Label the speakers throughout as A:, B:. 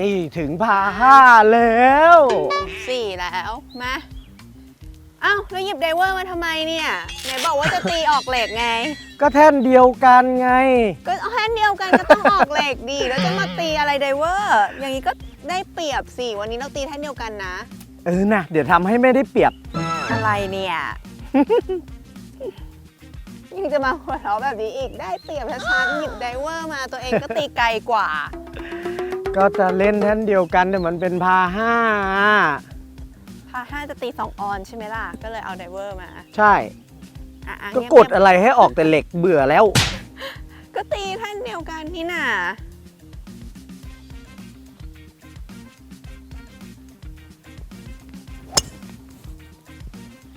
A: มาถึงพาห้าแล้ว
B: สี่แล้วมาเอ้าแล้วหยิบไดเวอร์มาทำไมเนี่ยไหนบอกว่าจะตีออกเหล็กไง
A: ก็แท่นเดียวกันไง
B: ก็เอาแค่เดียวกันก็ต้องออกเหล็กดีแล้วจะมาตีอะไรไดเวอร์ อย่างนี้ก็ได้เปรียบสิวันนี้เราตีแท่นเดียวกันนะ
A: เออนะเดี๋ยวทำให้ไม่ได้เปรียบ
B: อะไรเนี่ย ยังจะมาหัวเราะแบบนี้อีกได้เปรียบชัดๆหยิบไดเวอร์มาตัวเองก็ตีไกลกว่า
A: ก็จะเล่นแท่นเดียวกันแต่มันเป็นพาห้า
B: พาห้าจะตีสองออนใช่ไหมล่ะ ก็เลยเอาไดเวอร์มา
A: ใช่
B: อะอะ
A: ก็
B: เงียบ
A: กดอะไรให้ออกแต่เหล็กเบื่อแล้ว
B: ก็ตีแท่านเดียวกันนี่น่ะ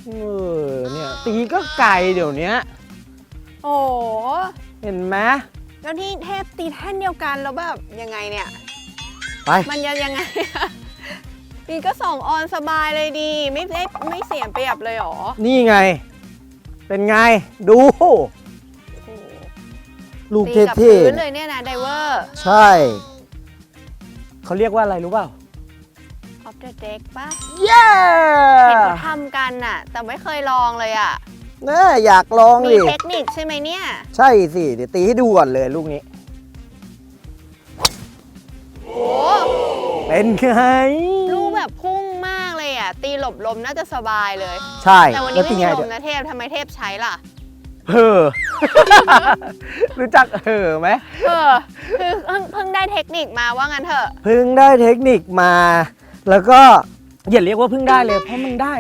A: เออเนี่ยตีก็ไกลเดี๋ยวนี้
B: โอ้โห
A: เห็นไหม
B: แล้วที่เทพตีแท่นเดียวกันแล้วแบบยังไงเนี่ย
A: ไป
B: มันจะยังไงอะนี่ก็สองออนสบายเลยดี ไม่ได้ไม่เสียเปรียบเลยเหรอ
A: นี่ไง เป็นไง ดู
B: โอ้โห
A: ลูก
B: ตีกับ
A: เท่
B: พื้นเลยเนี่ยนะไดเวอร์
A: ๆใช่ เขาเรียกว่าอะไรรู้เปล่า
B: ออฟเดอะเด็กปะ
A: เย้
B: เห็นเขาทำกันน่ะ แต่ไม่เคยลองเลยอะ
A: น่าอยากลอง
B: มี
A: ดิ
B: เทคนิคใช่ไหมเนี่ย
A: ใช่สิ เดี๋ยวตีให้ดูก่อนเลยลูกนี้ เป็นไง
B: ลูกแบบพุ่งมากเลยอะ ตีหลบลมน่าจะสบายเลย
A: ใช่
B: แต่วัน
A: แล้
B: นี้
A: วตี
B: ไม่มี
A: ไง
B: ล
A: เดี๋ย
B: ม
A: ว
B: นะเทพทำไมเทพใช้ล่ะ
A: เออรู้จักเออไหม
B: เออคือเพิ่งเพิ่งได้เทคนิคมาว่างั้นเถอะ
A: เพิ่งได้เทคนิคมา แล้วก็อย่าเรียกว่าเพิ่งได้เลย เพราะมันได้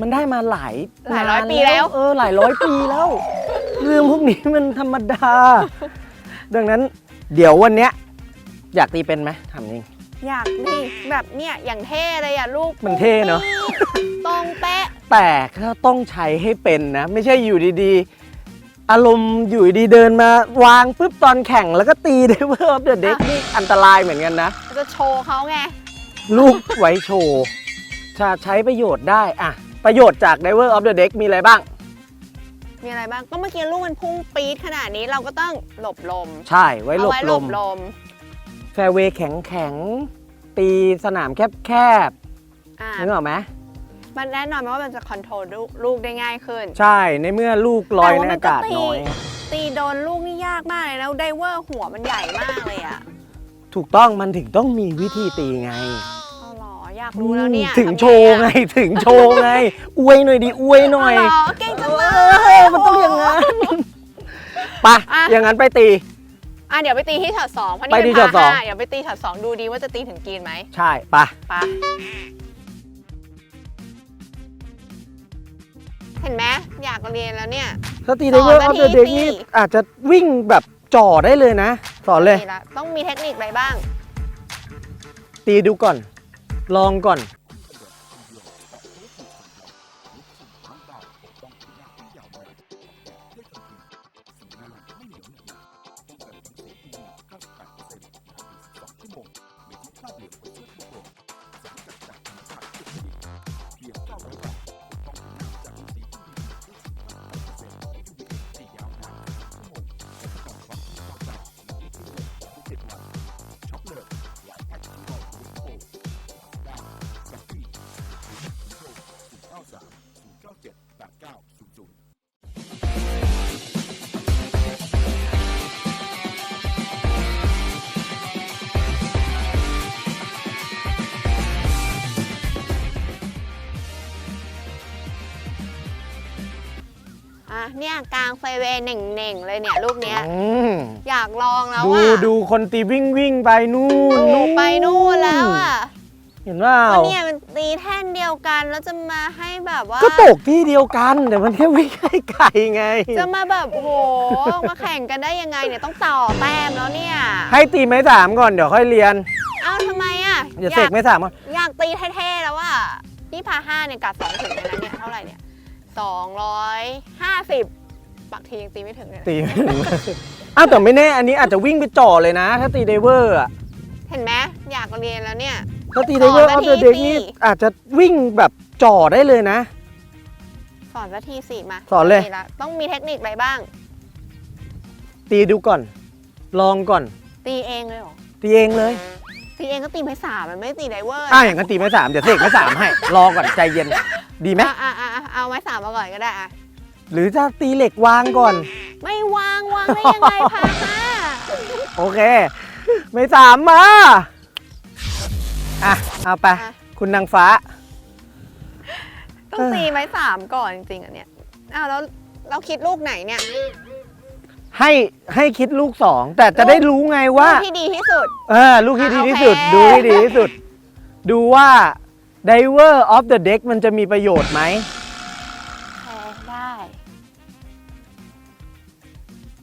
A: มันได้มาหลาย
B: หลายร้อย
A: นน
B: ปีแล้ว
A: เออหลายร้อยปีแล้วเรื่องพวกนี้มันธรรมดา ดังนั้นเดี๋ยววันเนี้ยอยากตีเป็นไหมถามจริง
B: อยากดิแบบเนี่ยอย่างเท่เลยอะลูก
A: มันเท่เนอะ
B: ตรงเป๊ะ
A: แต่ก็ต้องใช้ให้เป็นนะ ไม่ใช่อยู่ดีๆ อารมณ์อยู่ดีๆเดินมาวางปุ๊บตอนแข่งแล้วก็ตีเดเวอร์ออฟเดอะเด็กนี่อันตรายเหมือนกันนะ
B: จะโชว์เขาไง
A: ลูกไว้โชว์จะใช้ประโยชน์ได้อะประโยชน์จาก Diver of the Deck มีอะไรบ้าง
B: มีอะไรบ้าง ก็เมื่อกี้ลูกมันพุ่งปี๊ดขนาดนี้เราก็ต้องหลบลม
A: ใช่ไว้หล
B: เอา
A: บ
B: ไว้ห
A: ล
B: ล
A: ม
B: บลม
A: แฟร์เวย์แข็งแข็งๆ ตีสนามแคบแคบ
B: อ่า
A: ๆนึกออกไหม
B: มันแน่นอนไหมว่ามันจะคอนโทรลลูกลูกได้ง่ายขึ้น
A: ใช่ในเมื่อลูกลอยในอากาศ
B: แต่
A: น้
B: ว่า
A: อย
B: มันก็ตีตีโดนลูกนี่ยากมากเลยแล้วไดเวอร์หัวมันใหญ่มากเลยอะ
A: ถูกต้องมันถึงต้องมีวิธีตีไง
B: เอาเหรออยากรู้แล้วเนี่ย
A: ถึง
B: ทำ
A: โชว์ไง
B: อะ
A: ถึงโชว์ไง อวยหน่อยดิอวยหน่อย
B: เอาเหรอเก่งจังเล
A: เอย อมันต้องอย่างนั้นไป
B: อะ
A: อย่างนั้นไปตี
B: อะเดี๋ยวไปตีที่ช็อตสองเพราะ
A: ไป
B: นี่
A: ที่
B: เป็น
A: ช็อตส
B: พา
A: อง
B: ห้าเดี๋ยวไปตีช็อตสองดูดีว่าจะตีถึงกรีนไหม
A: ใช่ไป
B: ไปะเห็นไหมอยากเรียนแล้วเนี่ย
A: ถ้าตี
B: ส
A: ได
B: อน
A: เวอร์อ
B: นา
A: อฟ
B: ที
A: เดอะเด็ก
B: สิ
A: นี่อาจจะวิ่งแบบจ่อได้เลยนะ สอนเลย
B: ตีละต้องมีเทคนิคอะไรบ้าง
A: ตีดูก่อน ลองก่อน
B: เนี่ยกลางไฟเวย์เน่งๆเลยเนี่ยลูกเนี้ย
A: อืม
B: อยากลองแล้ว
A: ดู
B: อะ
A: ดูคนตีวิ่งวิ่งไปนู่น
B: โอ้ไปนู่นแล้วอะ
A: เห็นว่า
B: ก็เนี่ยมันตีแท่นเดียวกันแล้วจะมาให้แบบว่า
A: ก็ตกที่เดียวกันแต่มันแค่วิ่งให้ไกลไง
B: จะมาแบบโอ้โหมาแข่งกันได้ยังไงเนี่ยต้องต่อแต้มแล้วเนี่ย
A: ให้ตีไม้สามก่อนเดี๋ยวค่อยเรียน
B: เอ้าทำไมอะ
A: อย่าเสกไม้สามก่อน
B: อยากตีเท่ๆแล้วอะนี่พาห้าเนี่ยกัดสองถึงเลยนะเนี่ยเท่าไหร่เนี่ย สองร้อยห้าสิบปักทียังตีไม่ถึงเลยนะ
A: ตีไม่ถึง อ้าวแต่ไม่แน่อันนี้อาจจะวิ่งไปจ่อเลยนะ ถ้าตีไดเวอร์อะ
B: เห็นไหมอยากเรียนแล้วเนี่ย
A: ถ้าตีไดเวอร์
B: ส
A: อ
B: อ
A: อนฟ
B: นาที
A: เดอะเด็ก
B: สิ
A: นี่อาจจะวิ่งแบบจ่อได้เลยนะ
B: สอนสักทีสิมา
A: สอนเลย
B: ตีะต้องมีเทคนิคอะไรบ้าง
A: ตีดูก่อน ลองก่อน
B: ตีเองเลยเหรอ
A: ตีเองเลย
B: ตีเองก็ตีไม้สามมันไม่ได้ตีไดเวอร์
A: อะอย่างนั้นตีไม้สามเดี๋ยวเสกไม้สามให้ รอก่อนใจเย็น ดีไหม
B: อะอะอะอะเอาไม้สามมาก่อนก็ได้อะ
A: หรือจะตีเหล็กวางก่อน
B: ไม่วางวางได้ยังไงพาห้า
A: โอเค ไม้สามมา อะ เอาไป
B: อะ
A: คุณนางฟ้า
B: ต้องตีไม้สามก่อนจริงๆอะเนี่ยอ้าวแล้วเราคิดลูกไหนเนี่ย
A: ให้ให้คิดลูกสองแต่จะได้รู้ไงว่า
B: ลูกที่ดีที่สุด
A: เออลูกที่ดีที่สุด
B: โอเค
A: ดูให้ดีที่สุด ดูว่า Diver of the Deck มันจะมีประโยชน์ไหม
B: แพ้ได้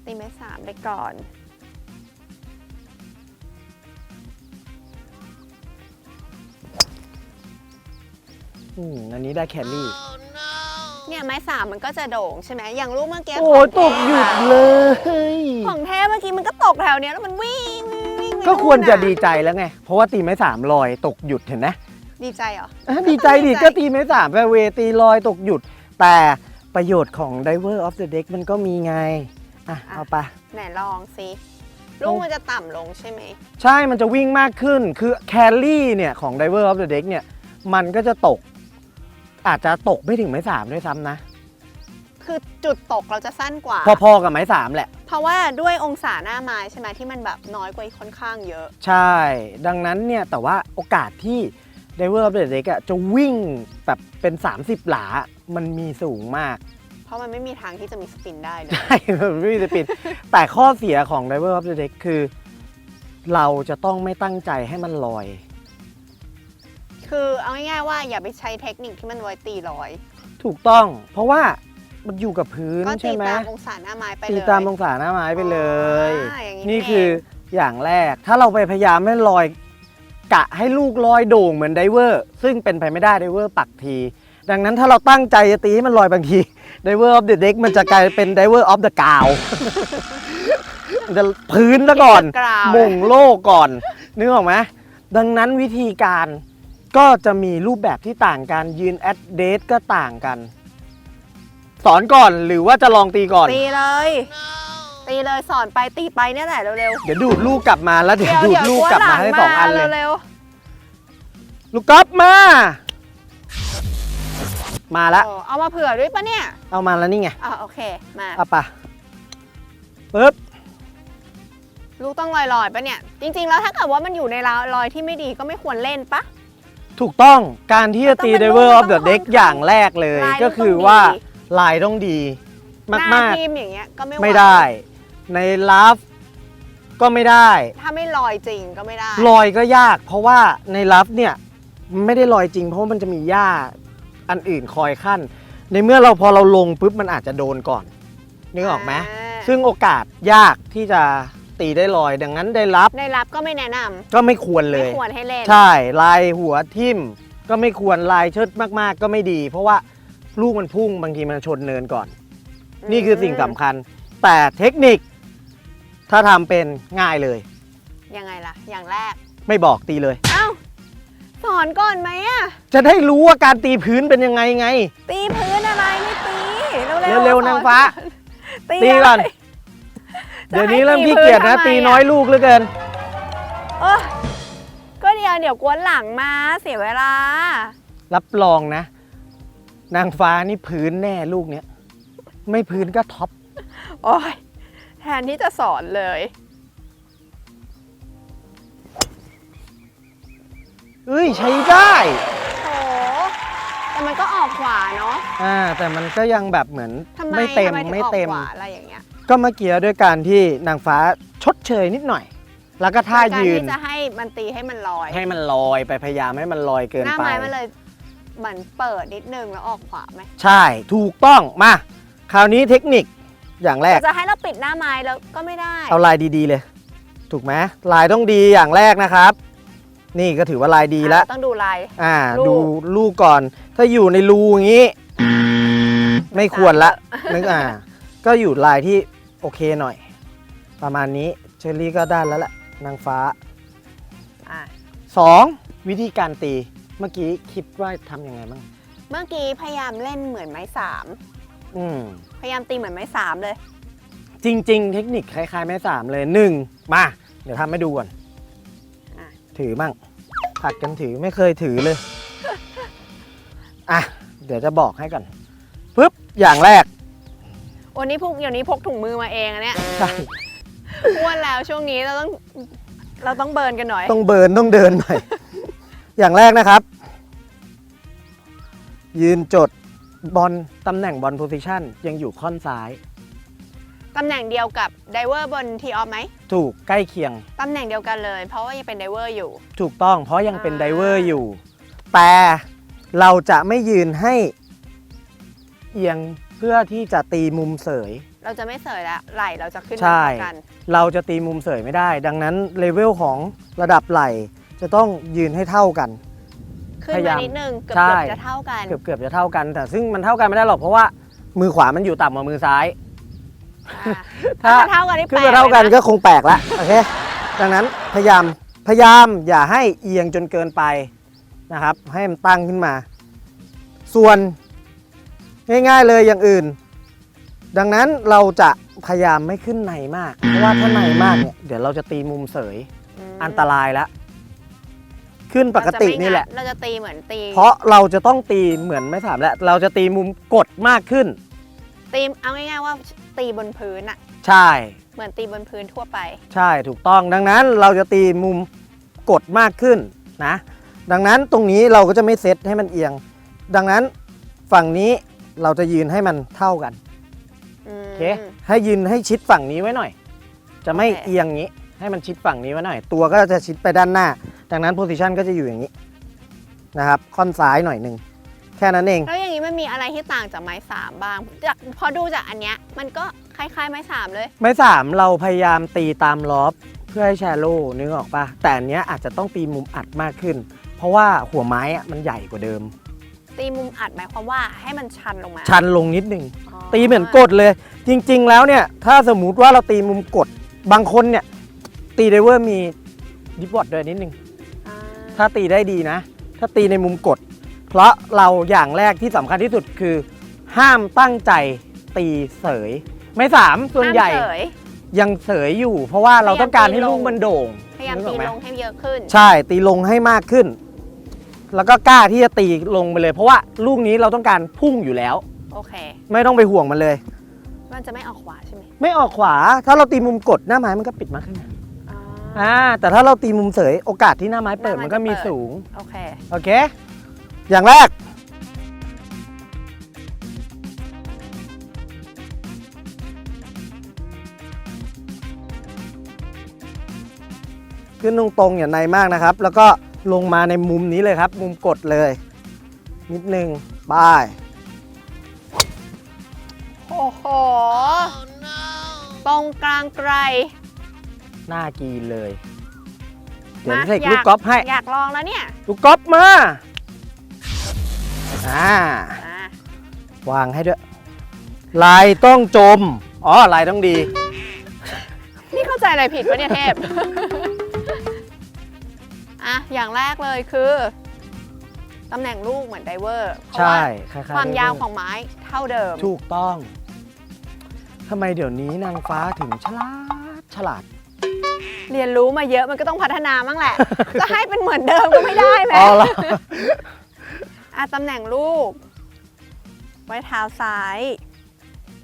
B: ตีไม้สามไปก่อน
A: อืมอันนี้ได้แคลรี่
B: เนี่ยไม้สามมันก็จะโด่งใช่ไหมอย่างลูกเมื่อกี้
A: โอ้
B: ของ
A: ตกหยุด
B: แท้
A: เลย
B: ของแท้เมื่อกี้มันก็ตกแถวเนี้ยแล้วมันวิ่งวิ่งวิ่งไป
A: ก็ควรจะ
B: นู่น
A: ดีใจแล้วไง เพราะว่าตีไม้สามลอยตกหยุดเห็นไหม
B: ดีใจเหรอ
A: อะดีใจดิ
B: ดีใจ
A: ก็ตีไม้สามไปเวตีลอยตกหยุด แต่ประโยชน์ของ Diver of the Deck มันก็มีไงอะ เอาไป
B: ไหนลองสิลูกมันจะต่ำลงใช่ไหม
A: ใช่มันจะวิ่งมากขึ้น คือแคลรี่เนี่ยของ Diver of the Deck เนี่ย มันก็จะตก อาจจะตกไม่ถึงไม้สามด้วยซ้ำนะ
B: คือจุดตกเราจะสั้นกว่า
A: พอๆกับไม้สามแหละ
B: เพราะว่าด้วยองศาหน้าไม้ใช่ไหมที่มันแบบน้อยกว่าค่อนข้างเยอะ
A: ใช่ ดังนั้นเนี่ยแต่ว่าโอกาสที่ Diver of the Deck อะจะวิ่งแบบเป็น 30 หลา มันมีสูงมาก
B: เพราะมันไม่มีทางที่จะมีสปินได้เลย
A: ใช่ มันไม่มีสปิน แต่ข้อเสียของ Diver of the Deck คือ เราจะต้องไม่ตั้งใจให้มันลอย
B: คือเอาง่ายๆว่าอย่าไปใช้เทคนิคที่มันไว้ตีลอย
A: ถูกต้อง เพราะว่ามันอยู่กับพื้น
B: ก็
A: ใช่
B: ตี
A: ไหม
B: ตามองศาหน้าไม้ไปเลย
A: ตีตามองศาหน้าไม้ไปเลย
B: อ่าอย่างนี้
A: นี่
B: เอง
A: คืออย่างแรก ถ้าเราไปพยายามให้ลอย กะให้ลูกลอยโด่งเหมือนไดเวอร์ ซึ่งเป็นไปไม่ได้ไดเวอร์ปักที ดังนั้นถ้าเราตั้งใจจะตีให้มันลอยบางทีไดเวอร์ออฟเดอะเด็กมันจะกลายเป็นไดเวอร์ออฟเดอะกาวมันจะพื้นซะก่อน
B: กราว
A: มงโลกก่อน นึกออกไหมดังนั้นวิธีการ ก็จะมีรูปแบบที่ต่างกันยืนแอดเดทก็ต่างกัน สอนก่อนหรือว่าจะลองตีก่อน
B: ตีเลย ตีเลยสอนไปตีไปเนี่ยแหละเร็ว
A: เดี๋ยวดูดลูกกลับมาแล้ว
B: ๆ
A: เดี๋ยวดูดลูกกลับมาให้สองอันเลย
B: เร็ว
A: ลูกก๊อฟมา มา
B: ๆ
A: ละ
B: โอ้เอามาเผื่อด้วยปะเนี่ย
A: เอามาแล้วนี่ไง
B: อะโอเคมา
A: เอาปะปึ๊บ
B: ลูกต้องลอยๆปะเนี่ย จริง ๆ แล้วถ้าเกิดว่ามันอยู่ในรอยที่ไม่ดีก็ไม่ควรเล่นปะ
A: ถูกต้องการที่จะตี
B: มันต้องเป็น
A: Diver
B: ลูก
A: of the
B: ต้อง
A: Deck
B: ค่อนข้าง
A: อย่างแรกเลย
B: ลาย
A: ก็คือ
B: ต้องดี
A: ว่าลายต้องดี
B: หน้ามา
A: ก
B: ทีมอย่างเงี้ยก็ไม่
A: ๆ
B: ไหว
A: ไม่ได้ ในลัฟก็ไม่ได้
B: ถ้าไม่ลอยจริงก็ไม่ได้
A: ลอยก็ยาก เพราะว่าในลัฟเนี่ยมันไม่ได้ลอยจริง เพราะว่ามันจะมีหญ้าอันอื่นคอยขั้น ในเมื่อเราพอเราลงปุ๊บมันอาจจะโดนก่อนนึกออกไหมาซึ่งโอกาสยากที่จะ ตีได้ลอย ดังนั้นได้รับ
B: ในรับก็ไม่แนะนำ
A: ก็ไม่ควรเล
B: ไม่
A: ย
B: ควรให้เล่น
A: ใช่ลายหัวทิ่มก็ไม่ควรลายเชิดมากๆ ก็ไม่ดี เพราะว่าลูกมันพุ่งบางทีมันชนเนินก่อนนี่คือสิ่งสำคัญ แต่เทคนิค ถ้าทำเป็นง่ายเลย
B: ยังไงล่ะ อย่างแรก
A: ไม่บอกตีเลย
B: เอ้า สอนก่อนไหมอะ
A: จะได้รู้ว่าการตีพื้นเป็นยังไงไง
B: ตีพื้นอะไรไม่ตี เร็วๆ
A: เร็วๆ
B: สอน
A: นางฟ้า
B: ตี
A: ตีก่อนะ
B: ไร
A: เดี๋ยวนี้เริ่มขี้เกียจนะ
B: จะให้
A: ตี
B: พื้
A: น้อย
B: ทำไมะ
A: ลูกเหลือเกิน
B: เออก็เดี๋ยวเดี๋ยวกวนหลังมาเสียเวลา
A: รับรองนะ นางฟ้านี่พื้นแน่ลูกเนี้ยไม่พื้นก็ท็อป
B: โอ้ยแทนที่จะสอนเลย
A: เอ้ยใช้ได้
B: โห แต่มันก็ออกขวาเนาะ
A: อ่าแต่มันก็ยังแบบเหมือน
B: ทำไม
A: ไม่เต็ม
B: ทำไมถึง
A: ไม่
B: ออก
A: เต็ม
B: ขวาอะไรอย่างเงี้ย
A: ก็เมื่อกี้ด้วยการที่นางฟ้าชดเชยนิดหน่อย แล้วก็ท่า
B: การ
A: ยืน
B: ที่จะให้มันตีให้มันลอย
A: ให้มันลอยไปพยายามให้มันลอยเกิน
B: หน้า
A: ไป
B: ไม้มันเลยเหมือนเปิดนิดนึงแล้วออกขวาไหม
A: ใช่ถูกต้องมา คราวนี้เทคนิคอย่างแรก
B: แต่จะให้เราปิดหน้าไม้แล้วก็ไม่ได้
A: เอาลายดีๆเลย ถูกไหมลายต้องดีอย่างแรกนะครับ นี่ก็ถือว่าลายดีแล้ว
B: อะต้องดูลาย
A: อ่า
B: ลูก
A: ดูลูกก่อน ถ้าอยู่ในรูอย่างนี้ ไม่ควรละนึกอ่า ก็อยู่ลายที่ โอเคหน่อย ประมาณนี้เชอรี่ก็ได้แล้วแหละนางฟ้า
B: อะ
A: สองวิธีการตีเมื่อกี้คิดว่าทำยังไงบ้าง
B: เมื่อกี้พยายามเล่นเหมือนไม้สาม
A: อืม
B: พยายามตีเหมือนไม้สามเลย
A: จริง ๆ เทคนิคคล้ายๆ แม่สามเลยหนึ่งมา เดี๋ยวทำให้ดูก่อน
B: อะ
A: ถือมั่งผัดกันถือไม่เคยถือเลย อะ เดี๋ยวจะบอกให้ก่อนปึ๊บอย่างแรก
B: วันนี้พวกเดี๋ยวนี้พกถุงมือมาเองอะเนี่ย
A: ใช่
B: อ้วนแล้วช่วงนี้เราต้องเราต้องเบิร์นกันหน่อย
A: ต้องเบิร์นต้องเดินหน่อย อย่างแรกนะครับ ยืนจดบอลตำแหน่งบอลโพซิชันยังอยู่ค่อนซ้าย
B: ตำแหน่งเดียวกับไดเวอร์บนทีออฟไหม
A: ถูกใกล้เคียง
B: ตำแหน่งเดียวกันเลย เพราะว่ายังเป็นไดเวอร์อยู่
A: ถูกต้องเพราะยังเป็น
B: อ่า
A: ไดเวอร์อยู่ แต่เราจะไม่ยืนให้เอียงเพื่อที่จะตีมุมเสย
B: เราจะไม่เสยแล้วไหลเราจะขึ้น
A: ใช่
B: มาเท่ากัน
A: เราจะตีมุมเสยไม่ได้ ดังนั้นเลเวลของระดับไหล่จะต้องยืนให้เท่ากัน
B: ขึ้น
A: พยายามา
B: มนิดนึงเกือบ
A: ใช่
B: ๆจะเท่ากัน
A: เกือบเกือบจะเท่ากัน แต่ซึ่งมันเท่ากันไม่ได้หรอกเพราะว่ามือขวามันอยู่ต่ำกว่ามือซ้าย
B: อ่า
A: ถ้า
B: ถ้าจะเท่ากันนี่
A: ขึ้น
B: แปล
A: มากเท่ากัน
B: ลยะ
A: ก็คงแปลกละโอเคดังนั้นพยายามพยายามอย่าให้เอียงจนเกินไปนะครับ ให้มันตั้งขึ้นมา ส่วน ง่ายๆเลยอย่างอื่น ดังนั้นเราจะพยายามไม่ขึ้นในมาก เพราะว่าถ้าในมากเนี่ยเดี๋ยวเราจะตีมุมเสย
B: ม
A: อันตรายแล้วขึ้นปกตินี่แหละ
B: เราจะตีเหมือนตี
A: เพราะเราจะต้องตีเหมือนไม่ถามแล้วเราจะตีมุมกดมากขึ้น
B: ตีเอาง่ายๆว่าตีบนพื้นอะ
A: ใช่
B: เหมือนตีบนพื้นทั่วไป
A: ใช่ถูกต้องดังนั้นเราจะตีมุมกดมากขึ้นนะ ดังนั้นตรงนี้เราก็จะไม่เซตให้มันเอียง ดังนั้นฝั่งนี้ เราจะยืนให้มันเท่ากัน
B: อืม
A: โอเค ให้ยืนให้ชิดฝั่งนี้ไว้หน่อย จะไม่
B: โอเค
A: เอียงอย่างนี้ ให้มันชิดฝั่งนี้ไว้หน่อย ตัวก็จะชิดไปด้านหน้า ดังนั้นโพซิชันก็จะอยู่อย่างนี้นะครับ ค่อนซ้ายหน่อยหนึ่ง แค่นั้นเอง
B: แล้วอย่างนี้มันมีอะไรที่ต่างจากไม้สามบ้างจากพอดูจากอันเนี้ยมันก็คล้ายๆไม้สามเลย
A: ไม้สามเราพยายามตีตามล็อบเพื่อให้แชโลนึกออกปะแต่อันเนี้ยอาจจะต้องตีมุมอัดมากขึ้น เพราะว่าหัวไม้อะมันใหญ่กว่าเดิม
B: ตีมุมอัดหมายความว่าให้มันชันลงมา
A: ชันลงนิดนึง
B: อ๋อ
A: ตีเหมือนกดเลย จริง ๆ แล้วเนี่ย ถ้าสมมุติว่าเราตีมุมกด บางคนเนี่ย ตีไดเวอร์มีดิฟบอร์ดด้วยนิดนึง
B: อ่า
A: ถ้าตีได้ดีนะ ถ้าตีในมุมกด เพราะเราอย่างแรกที่สำคัญที่สุดคือ ห้ามตั้งใจตีเสย ไม่สามส่วนใหญ่
B: ห้ามเสย
A: ยังเสยอยู่ เพราะว่าเราต้องการให้
B: พยายามตีลง
A: ลูกมันโด่ง
B: พยายาม
A: นึกอ
B: ตี
A: อกไห
B: ลงให้เยอะขึ้น
A: ใช่ตีลงให้มากขึ้น แล้วก็กล้าที่จะตีลงไปเลย เพราะว่าลูกนี้เราต้องการพุ่งอยู่แล้ว
B: โอเค
A: ไม่ต้องไปห่วงมันเลย
B: มันจะไม่ออกขวาใช่ไหม
A: ไม่ออกขวาถ้าเราตีมุมกดหน้าไม้มันก็ปิดมากขึ้นนะ
B: อ๋อ
A: อ่าแต่ถ้าเราตีมุมเสยโอกาสที่หน้าไม้เปิด
B: หน้าไม้
A: มันก็มี
B: จะเปิด
A: สูง
B: โอเค
A: โอเค อย่างแรก ขึ้นตรงๆอย่าในมากนะครับ แล้วก็ ลงมาในมุมนี้เลยครับ มุมกดเลย นิดนึงบาย
B: โอ้โหตรงกลางไกล
A: หน้ากีนเลย เดี๋ยว
B: มา
A: เสก
B: อยาก
A: ลูกกอล์ฟให้
B: อยากลองแล้วเนี่ย
A: ลูกกอล์ฟมาอ่า
B: อะ
A: วางให้ด้วย ลายต้องจม อ๋อ ลายต้องดี
B: นี่เข้าใจอะไรผิดวะเนี่ยเทพ อะอย่างแรกเลยคือตำแหน่งลูกเหมือนไดเวอร์เพราะ
A: ใช่
B: ว่า
A: ล้ายๆ
B: ความยาว
A: เดิ
B: ของไม้เท่าเดิม
A: ถูกต้องทำไมเดี๋ยวนี้นางฟ้าถึงฉลาดฉลาด
B: เรียนรู้มาเยอะมันก็ต้องพัฒนาบ้างแหละ จะให้เป็นเหมือนเดิมก็ไม่ได้ไหม
A: อ๋อเหรอ
B: อะตำแหน่งลูก ไว้เท้าซ้าย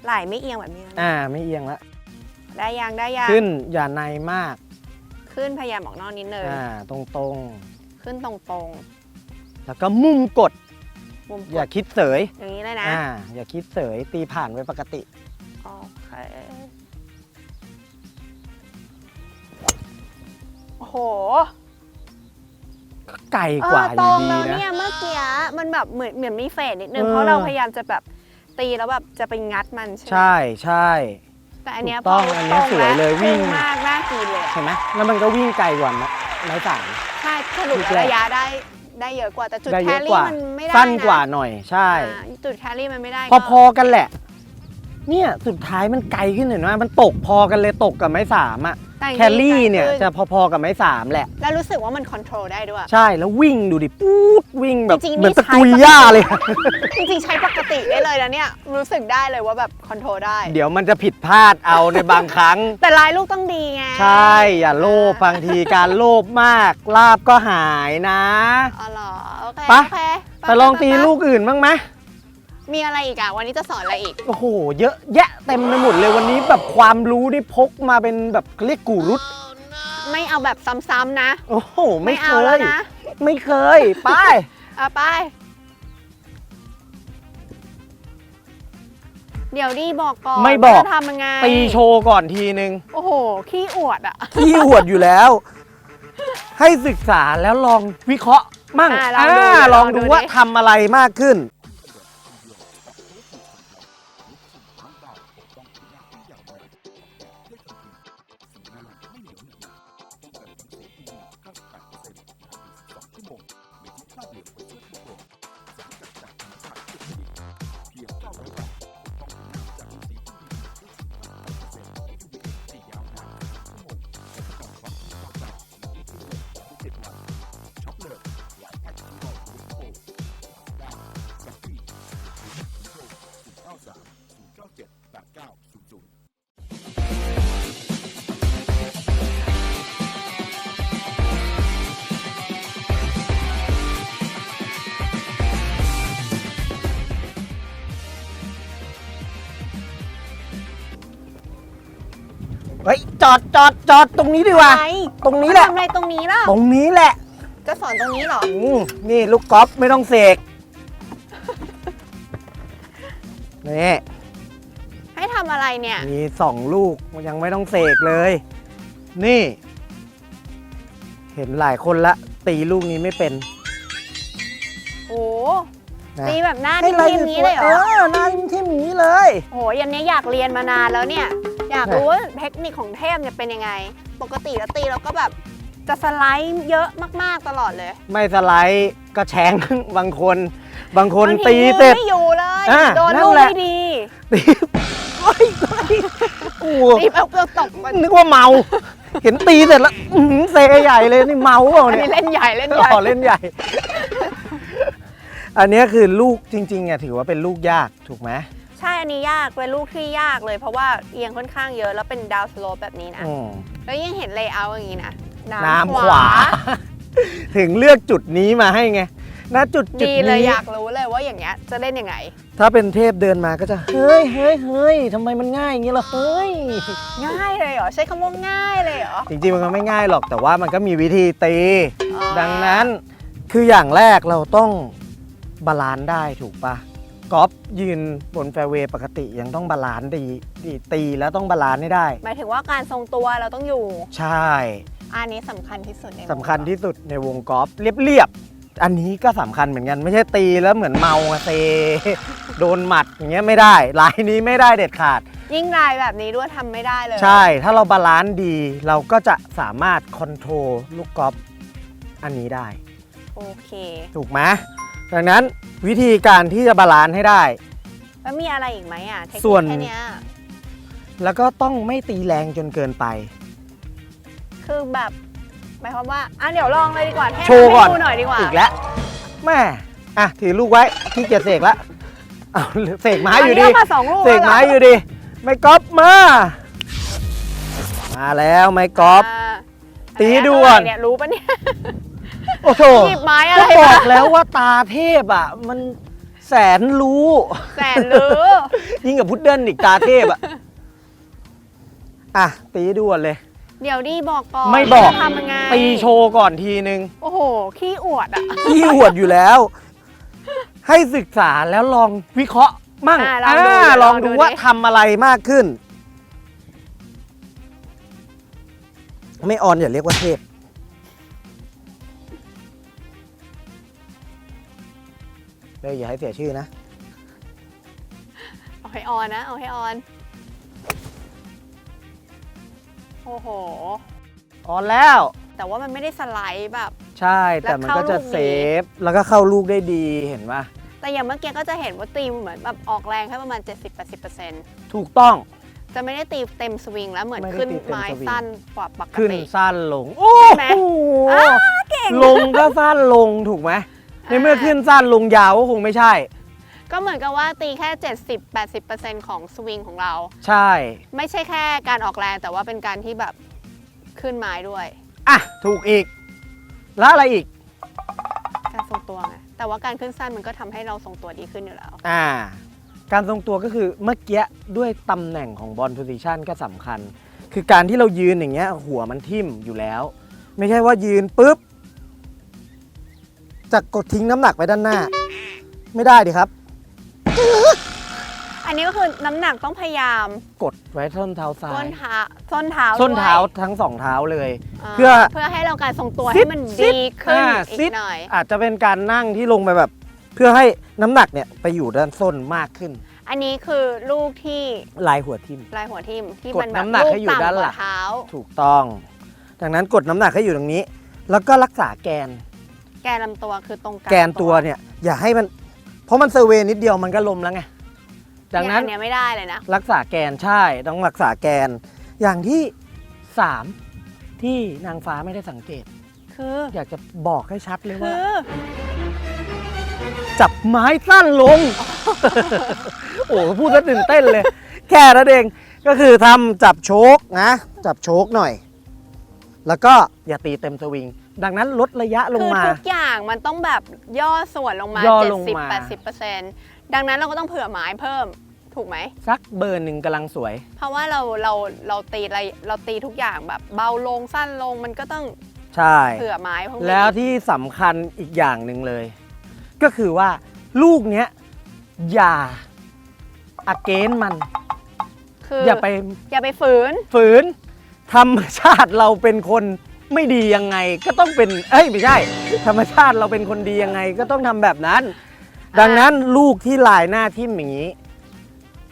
B: ไหล่ไม่เอียงแบบนี้นะ
A: อ่า ไม่เอียงละ
B: ได้ยังได้ยัง
A: ขึ้นอย่าในมาก
B: ขึ้นพยายามออกนอกนิดนึง
A: อ่าตรง
B: ขึ้นตรง
A: ๆแล้วก็มุมกด
B: ๆมุม
A: อย่าคิดเสย
B: อย่างนี้เลยนะ
A: อ่าอย่าคิดเสยตีผ่านไว้ปกติ
B: โอเคโอ้โห
A: ไกล
B: เอก
A: ว่า
B: อ
A: อ
B: ตร
A: ยู่
B: ง
A: ดี
B: แล้ว
A: นะ
B: เนี่ยเมื่อกี้มันแบบเหมือนเหมือนมีเฟดนิดนึง
A: เออ
B: เพราะเราพยายามจะแบบตีแล้วแบบจะไปงัดมันใช่ไหม
A: ใช่ใช่
B: แต่อันเนี้ย
A: ถูกต้อง
B: พ
A: อันเนี้ย
B: ตรง
A: สวยเลย
B: แะ
A: วิ่ง
B: พุ่มากน่ากินเลย
A: เห็นไหมแล้วมันก็วิ่งไกลกว่าไม้สาม
B: ใช่สรุป
A: จุดแรก
B: ระยะได้ได้เยอะกว่าแต่จุด
A: ได้
B: แค
A: เยอะ
B: รี่
A: กว่า
B: มันไม่ได้
A: สั้นกว่าะหน่อยใช่
B: อ่าจุดแครี่มันไม่ได้
A: พอๆกันแหละ เนี่ยสุดท้ายมันไกลขึ้นเห็นไหมมันตกพอกันเลยตกกับไม้สามอะ
B: แต่จงๆ
A: แคลรี่เนี่ย
B: ไกลขึ้
A: จะพอๆกับไม้สามแหละ
B: แล้วรู้สึกว่ามันคอนโทรลได้ด้วย
A: ใช่แล้ววิ่งดูดิปู๊ดวิ่งแบบ
B: จริงๆ
A: เหมือน
B: นี่
A: ตะ
B: ใช้
A: กุย
B: ปกติ
A: หญ้าเลย
B: จริงๆ ใช้ปกติได้เลยนะเนี่ย รู้สึกได้เลยว่าแบบคอนโทรลได้
A: เดี๋ยวมันจะผิดพลาดเอาในบางครั้ง
B: แต่ลายลูกต้องดีไง
A: ใช่ อย่าโลภบางทีการโลภมากลาบก็หายนะ
B: อ๋อเหรอ โอเค
A: ไป
B: โอเค
A: ไปลองตีลูกอื่นบ้างไหม
B: มีอะไรอีกอะวันนี้จะสอนอะไรอีก
A: โอ้โห เยอะแยะเต็มไปหมดเลยวันนี้แบบความรู้นี่พกมาเป็นแบบเขาเรียกกูรุต
B: ไม่เอาแบบซ้ำๆนะ
A: โอ้โห ไม่เค
B: เอาแล้ว
A: ย
B: นะ
A: ไม่เคย ไป
B: เอาไป เดี๋ยวดีบอกก่อน
A: ไม่บอก
B: ว่าจะทำยังไง
A: ตีโชว์ก่อนทีนึง
B: โอ้โห ขี้อวดอะ
A: ขี้หวดอยู่แล้ว ให้ศึกษาแล้วลองวิเคราะห์มั่ง
B: อ่าลองดู
A: อ่าลองดู
B: ลองดู
A: ว่า
B: ดิ
A: ทำอะไรมากขึ้น อดจอดจอดตรงนี้ดีกว่า
B: อะไร
A: ตรงนี้แหละ
B: ทำอะไรตรงนี้ล่ะ
A: ตรงนี้แหละ
B: จะสอนตรงนี้เหรอ
A: อืมนี่ลูกกอล์ฟไม่ต้องเสกนี่
B: ให้ทำอะไรเนี่ย
A: มีสองลูกยังไม่ต้องเสกเลย นี่ เห็นหลายคนละ ตีลูกนี้ไม่เป็น
B: โอ้
A: นะ
B: ตีแบบหน้า
A: ให้
B: ทิ่มๆนี้เลยเหรอ
A: อหน้าทิ่มๆอย่างนี้เลย
B: โหยันเนี้ยอยากเรียนมานานแล้วเนี่ย อยาก
A: ไหน
B: รู้ว่าเทคนิคของเทพเนี่ยเป็นยังไง ปกติแล้วตีเราก็แบบจะสไลด์เยอะมากๆตลอดเลย
A: ไม่สไลด์ก็แฉง บางคน บางคน
B: บาง
A: ตี
B: มือ
A: เสร็จ
B: ไม่อยู่เลย
A: อ่า
B: โดน
A: นั่น
B: ลูก
A: แหละ
B: ไม่ดี
A: ตีโอ๊ยโอ๊ยโอ้โห
B: ตีเปรี้ยวๆตกมัน
A: นึกว่าเมา เห็นตีเสร็จแล้วอื้อหือเซใหญ่เลยนี่เมาเปล่า
B: อัน
A: เนี่ย
B: นี้เล่นใหญ่เล่นใหญ่
A: อ๋อเล่นใหญ่ อันเนี้ยคือลูกจริงๆอะถือว่าเป็นลูกยากถูกไหม
B: ใช่อันนี้ยากเป็นลูกที่ยากเลยเพราะว่าเอียงค่อนข้างเยอะแล้วเป็นดาวสโลปแบบนี้นะ
A: อืม
B: แล้วยังเห็นเลเยอร์อย่างนี้นะ
A: น้ำขวา ถึงเลือกจุดนี้มาให้ไงณจุดจุด
B: ดีเลย
A: นี้
B: อยากรู้เลยว่าอย่างเงี้ยจะเล่นยังไง
A: ถ้าเป็นเทพเดินมาก็จะ เฮ้ยเฮ้ยเฮ้ยทำไมมันง่ายอย่างนี้ล่ะเฮ้ย
B: ง่ายเลยเหรอใช้คำว่าง่ายเลยเหรอ
A: จริงๆ มันก็ไม่ง่ายหรอกแต่ว่ามันก็มีวิธีตี
B: อ๋อ
A: ดังนั้นคืออย่างแรกเราต้องบาลานซ์ได้ถูกปะ กอล์ฟยืนบนแฟร์เวย์ปกติยังต้องบาลานซ์ดีดีตีแล้วต้องบาลานซ์ให้ได้
B: หมายถึงว่าการทรงตัวเราต้องอยู่
A: ใช่
B: อันนี้สำคัญที่สุดใน
A: สำคัญที่สุดในวงกอล์ฟเรียบๆอันนี้ก็สำคัญเหมือนกันไม่ใช่ตีแล้วเหมือนเมาอะเซ โดนหมัดอย่างเงี้ยไม่ได้ลายนี้ไม่ได้เด็ดขาด
B: ยิ่งลายแบบนี้ด้วยทำไม่ได้เลย
A: ใช่ ถ้าเราบาลานซ์ดีเราก็จะสามารถคอนโทรลลูกกอล์ฟอันนี้ได้
B: โอเค
A: ถูกไหม ดังนั้นวิธีการที่จะบาลานซ์ให้ได้
B: แล้วมีอะไรอีกไหมอะเทคนิค
A: ส่วน
B: แค่เนี้ย
A: แล้วก็ต้องไม่ตีแรงจนเกินไป
B: คือแบบหมายความว่าอะเดี๋ยวลองเลยดีกว่าเทพ
A: โชว์ก่อน
B: ให้ดูหน่อยดีกว่า
A: อีกแล้วแม่อะถือลูกไว้ที่เกียจเสกละเอาเสกไม้อยู่ดี
B: นนี้เามาสองลูก
A: เสกไม้อยู่ดี ไม่ก๊อฟมา มาแล้วไม่ก๊อฟาตี
B: อันเนี้ย
A: ด่วน
B: เท่าไหร่เนี่ยรู้ปะเนี่ย
A: โอ้โห
B: หยิบไม้อะไร
A: ก็บ
B: มา
A: อกแล้วว่าตาเทพอะ มันแสนรู้
B: แสนลือ
A: ยิ่งกับพุดเดิ้ลอีกตาเทพอะ อะ ตีด่วนเลย
B: เดี๋ยวดีบอกก่อน
A: ไม่บอก
B: ว่าจะทำยังไง
A: ตีโชว์ก่อนทีนึง
B: โอ้โห ขี้อวดอะ
A: ขี้หวดอยู่แล้ว ให้ศึกษาแล้วลองวิเคราะห์มั่ง
B: อ่าลองดู
A: อ่า
B: เดี๋ยว
A: ล
B: ล
A: อ
B: องงดู
A: ดูว่า
B: ดิ
A: ทำอะไรมากขึ้น ไม่ออนอย่าเรียกว่าเทพ เลยอย่าให้เสียชื่อนะ
B: เอาให้ออนนะ เอาให้ออน โอ้โห
A: ออนแล้ว
B: แต่ว่ามันไม่ได้สไลด์แบบ
A: ใช่ แต่มันก็จะ
B: แล้วเข้าลูก
A: เซฟ แล้วก็เข้าลูกได้ดีเห็นปะ
B: แต่อย่างเมื่อกี้ก็จะเห็นว่าตีเหมือนแบบออกแรงแค่ประมาณ 70-80%
A: ถูกต้อง
B: จะไม่ได้ตีเต็มสวิงแล้วเหมือน
A: ไม่ได้
B: ขึ้น
A: ตีเต็ม
B: ไม้
A: สวิง
B: สั้นกว่าปก
A: ขึ้น
B: ติ
A: สั้นลง โอ้
B: ใช่ไหม
A: โห
B: อ้าเก่ง
A: ลงก็สั้นลงถูกไหม ในเมื่อขึ้นสั้นลงยาวก็คงไม่ใช่
B: ก็เหมือนกับว่าตีแค่ 70-80%ของสวิงของเรา
A: ใช่
B: ไม่ใช่แค่การออกแรงแต่ว่าเป็นการที่แบบขึ้นไม้ด้วย
A: อะ ถูกอีก แล้วอะไรอีก
B: การทรงตัวไงแต่ว่าการขึ้นสั้นมันก็ทำให้เราทรงตัวดีขึ้นอยู่แล้ว
A: อ่า การทรงตัวก็คือเมื่อกี้ด้วยตำแหน่งของบอลโพซิชันก็สำคัญ คือการที่เรายืนอย่างเงี้ยหัวมันทิ่มอยู่แล้ว ไม่ใช่ว่ายืนปุ๊บ จะกดทิ้งน้ำหนักไปด้านหน้า ไม่ได้ดิครับ
B: อันนี้ก็คือน้ำหนักต้องพยายาม
A: กดไว้ส้นเท้าซ้า
B: ส้
A: ย
B: นเท้าส้นเท้า
A: ส้นเท้า
B: ด้วย
A: ทั้งสองเท้าเลยาเพื่อ
B: เพื่อให้เราการทรงตัว
A: ซิ
B: ให้
A: ด
B: มัน
A: ซิด
B: ดีขึ้น
A: อ่า
B: อี
A: ซิด
B: กหน่อย
A: อาจจะเป็นการนั่งที่ลงไปแบบ เพื่อให้น้ำหนักเนี่ยไปอยู่ด้านส้นมากขึ้น
B: อันนี้คือลูกที่
A: ลายหัวทิ่ม
B: ลายหัวทิ่มที่
A: กด
B: มันแบบ
A: น้ำหนัก
B: ลูก
A: ให้อยู่
B: ต่ำ
A: ด้าน
B: ก
A: หลั
B: ว่าง เท้า
A: ถูกต้อง ดังนั้นกดน้ำหนักให้อยู่ตรงนี้ แล้วก็รักษาแกน
B: แกนลำตัวคือตรงกลาง
A: แกนตัวเนี่ย อย่าให้มัน เพราะมันเซอร์เวย์นิดเดียวมันก็ลมแล้วไงดังนั้น
B: เยอัเนี้ยไม่ได้เลยนะ
A: รักษาแกนใช่ต้องรักษาแกน อย่างที่สามที่นางฟ้าไม่ได้สังเกต
B: คือ
A: อยากจะบอกให้ชัดเลย
B: คื
A: ว่า
B: อ
A: จับไม้สั้นลง โอ้โหพูดซะตื่นเต้นเลย แค่นั้นเองก็คือทำจับโชกนะ จับโชกหน่อย แล้วก็อย่าตีเต็มสวิง ดังนั้นลดระยะลง
B: คือ
A: มา
B: ทุกอย่างมันต้องแบบย่อส่วนลงมา
A: ย่อลงมา
B: 70 80ดังนั้นเราก็ต้องเผื่อไม้เพิ่มถูกไหม
A: สักเบอร์หนึ่งกำลังสวย
B: เพราะว่าเราเราเราตีอะไรเราตีทุกอย่างแบบเบาลงสั้นลงมันก็ต้อง
A: ใช่
B: เผื่อไม้พวกนี้
A: แล้วที่สำคัญอีกอย่างหนึ่งเลย ก็คือว่าลูกเนี้ยอย่าอเกนมัน
B: คือ
A: อย่าไป
B: อย่าไปฝืน
A: ฝืน ธรรมชาติเราเป็นคน ไม่ดียังไงก็ต้องเป็น เอ้ยไม่ใช่ ธรรมชาติเราเป็นคนดียังไงก็ต้องทำแบบนั้น ดังนั้นลูกที่ลายหน้าทิ่มอย่างนี้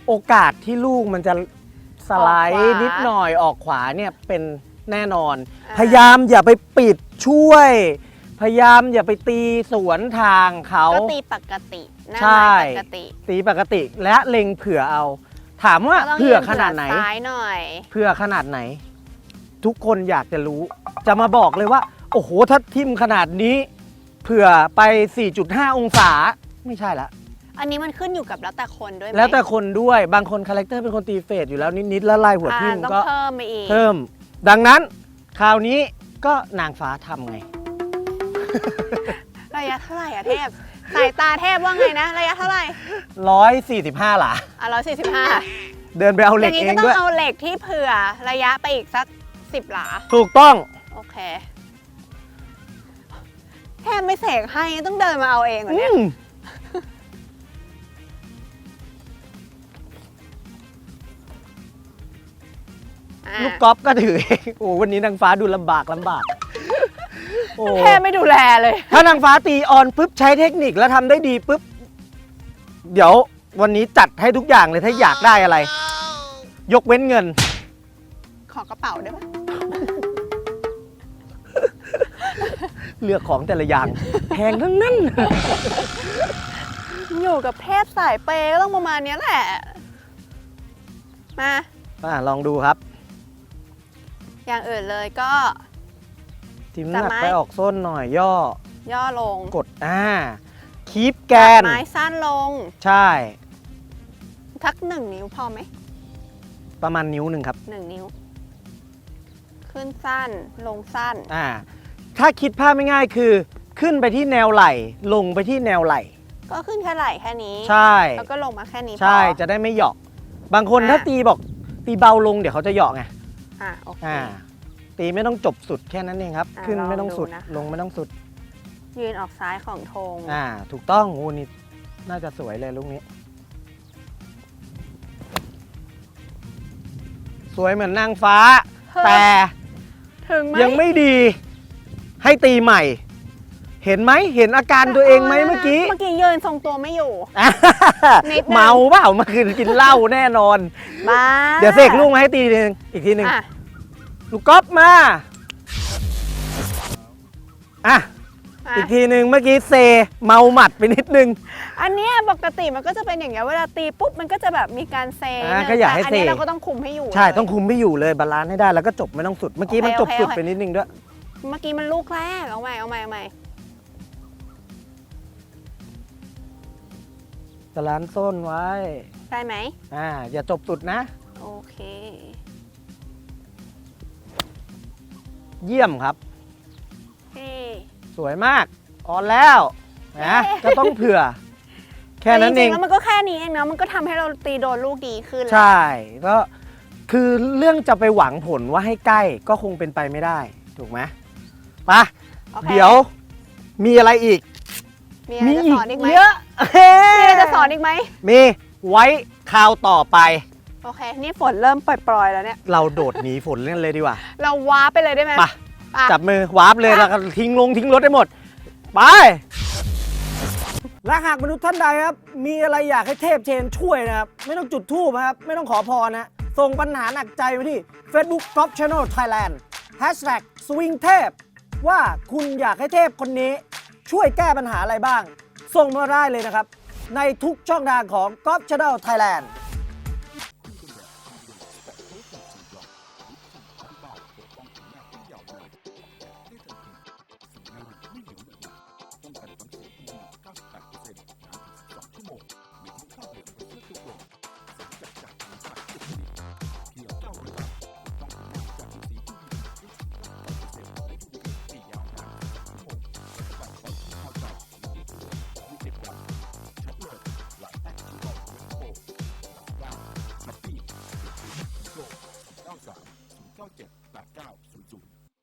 A: โอกาสที่ลูกมันจะสไล
B: ออกข
A: ด์
B: วานิ
A: นิดหน่อยออกขวาเนี่ยเป็นแน่นอน
B: อ่า
A: พยายามอย่าไปปิดช่วย พยายามอย่าไปตีสวนทางเขา
B: ก็ตีปกติหน้า
A: ใช่
B: ไม้ปกติ
A: ตีปกติและเล็งเผื่อเอา ถามว่า
B: ก็ต้อง
A: เผื่อ
B: ยื
A: ขนาดไหน
B: ซ้ายหน่อย
A: เพื่อขนาดไหน ทุกคนอยากจะรู้ จะมาบอกเลยว่า โอ้โหถ้าทิมขนาดนี้ เผื่อไป 4.5 องศาไม่ใช่ละ
B: อันนี้มันขึ้นอยู่กับแล้วแต่คนด้วยไหม
A: แล้วแต่คนด้วยบางคนคาแรคเตอร์เป็นคนตีเฟดอยู่แล้วนิดๆแล้วลายหัว
B: อ่า
A: ทิม
B: ต้อง
A: ก็
B: เพิ่มไปอีก
A: เพิ่ม ดังนั้นคราวนี้ก็นางฟ้าทำไง
B: ระยะเท่าไหร่อะเทพ สายตาเทพว่าไงนะ ระยะเท่าไหร่
A: 145หลา
B: อะร้อยสี่สิบห้า
A: เดินไปเอาเห
B: อ
A: ล็ก
B: ย่างนี้
A: เอ
B: ก็
A: ง
B: ต้อ
A: ด้วย
B: งเอาเหล็กที่เผื่อระยะไปอีกสัก สิบหลา
A: ถูกต้อง
B: โอเค แทบไม่เสกให้ต้องเดินมาเอาเองเหรอ
A: อื
B: เนี่ย
A: ม
B: อะ
A: ลูกกอล์ฟก็ถือเองโอ้วันนี้นางฟ้าดูลำบากลำบาก โอ้
B: แทบไม่ดูแลเลย
A: ถ้านางฟ้าตีออนปุ๊บใช้เทคนิคแล้วทำได้ดีปุ๊บ เดี๋ยววันนี้จัดให้ทุกอย่างเลยถ้าอยากได้อะไร ยกเว้นเงิน
B: ขอกระเป๋าได้ปะ
A: เลือกของแต่ละอย่างแพงทั้งนั้น
B: อยู่กับเทพสายเปย์ก็ต้องประมาณเนี้ยแหละ มา
A: อะลองดูครับ
B: อย่างอื่นเลยก็
A: ทิมน้ำหนัก
B: จับไม้
A: ไปออกส้นหน่อยย่อ
B: ย่อลง
A: กดอ่าคีปแกน
B: ไม้สั้นลง
A: ใช่
B: ทักหนึ่งนิ้วพอไหม
A: ประมาณนิ้วหนึ่งครับ
B: หนึ่งนิ้ว ขึ้นสั้นลงสั้น
A: อ่าถ้าคิดภาพไม่ง่ายคือขึ้นไปที่แนวไหล่ ลงไปที่แนวไหล่
B: ก็ขึ้นแค่ไหล่แค่นี้
A: ใช่
B: แล้วก็ลงมาแค่นี้พอ
A: ใช่จะได้ไม่เหยาะ บางคน
B: อะ
A: ถ้าตีบอกตีเบาลงเดี๋ยวเขาจะเหยาะไง
B: อะโอเค
A: อ่าตีไม่ต้องจบสุดแค่นั้นเองครับ
B: อะ
A: ขึ้นไม่ต้องสุด
B: ลองดูนะคะ
A: ลงไม่ต้องสุด
B: ยืนออกซ้ายของธง
A: อ่าถูกต้องโอ้นี่น่าจะสวยเลยลูกนี้ สวยเหมือนนางฟ้า
B: เฮ้ย
A: แต่
B: ถึงไหม
A: ยังไม่ดีให้ตีใหม่ เห็นไหมเห็นอาการตัวเองไหมเมื่อกี้
B: เมื่อกี้ยืนทรงตัวไม่อยู่ นิดนึง
A: เมาเปล่าเมื่อคืนกินเหล้าแน่นอน
B: บ้า
A: เดี๋ยวเสกลูกมาให้ตีทีนึงอีกทีหนึ่ง
B: อะ
A: ลูกก๊อฟมา อะ
B: อะ
A: อีกทีหนึ่งเมื่อกี้เซเมาหมัดไปนิดนึง
B: อันเนี้ยปกติมันก็จะเป็นอย่างเงี้ยเวลาตีปุ๊บมันก็จะแบบมีการเซ
A: อ่า
B: นิดนึง
A: ก็อยากให้
B: แต่อันนี้
A: เซ
B: เราก็ต้องคุมให้อยู่
A: ใช่
B: เลย
A: ต้องคุมไม่อยู่เลยบาลานซ์ให้ได้แล้วก็จบไม่ต้องสุด เมื่อกี้
B: โอเค
A: มันจบ
B: โอเค
A: สุด
B: โอเค
A: ไปนิดนึงด้วย
B: เมื่อกี้มันลูกแรกเอาใหม่เอาใหม่เอาใหม่
A: บาลานซ์ส้นไว้
B: ได้ไหม
A: อ่า อย่าจบสุดนะ
B: โอเค
A: เยี่ยมครับ
B: เฮ้
A: สวยมากออนแล้วนะ
B: เอ๊ะ
A: ก็ต้องเผื่อ แค่นั้นเอง
B: จริๆแล้วมันก็แค่นี้เองเนาะมันก็ทำให้เราตีโดนลูกดีขึ้นแหละ
A: ใช่ก็คือเรื่องจะไปหวังผลว่าให้ใกล้ก็คงเป็นไปไม่ได้ ถูกไหมไปะ
B: โอค
A: เดี๋ยวมีอะไรอีก
B: มีอะไรจะสอนอีกไหม
A: เยอะเฮ้
B: มีอะไรจะสอนอีกไหม
A: มีไว้คราวต่อไป
B: โอเค นี่ฝนเริ่มปล่อยๆแล้วเนี่ย
A: เราโดดหนีฝนกันเลยดีกว่า
B: เราว้าร์ปไปเลยได้ไหม
A: ไป
B: อะ
A: จับมือวาร์ปเลยแล้วก็ทิ้งลงทิ้งรถได้หมด ไป และหากมนุษย์ท่านใดครับ มีอะไรอยากให้เทพเชนช่วยนะครับ ไม่ต้องจุดทูบนะครับ ไม่ต้องขอพรนะ ส่งปัญหาหนักใจไปที่ Facebook Top Channel Thailand Hashtag Swing เทพว่าคุณอยากให้เทพคนนี้ช่วยแก้ปัญหาอะไรบ้าง ส่งมาได้เลยนะครับ ในทุกช่องทางของ Top Channel Thailand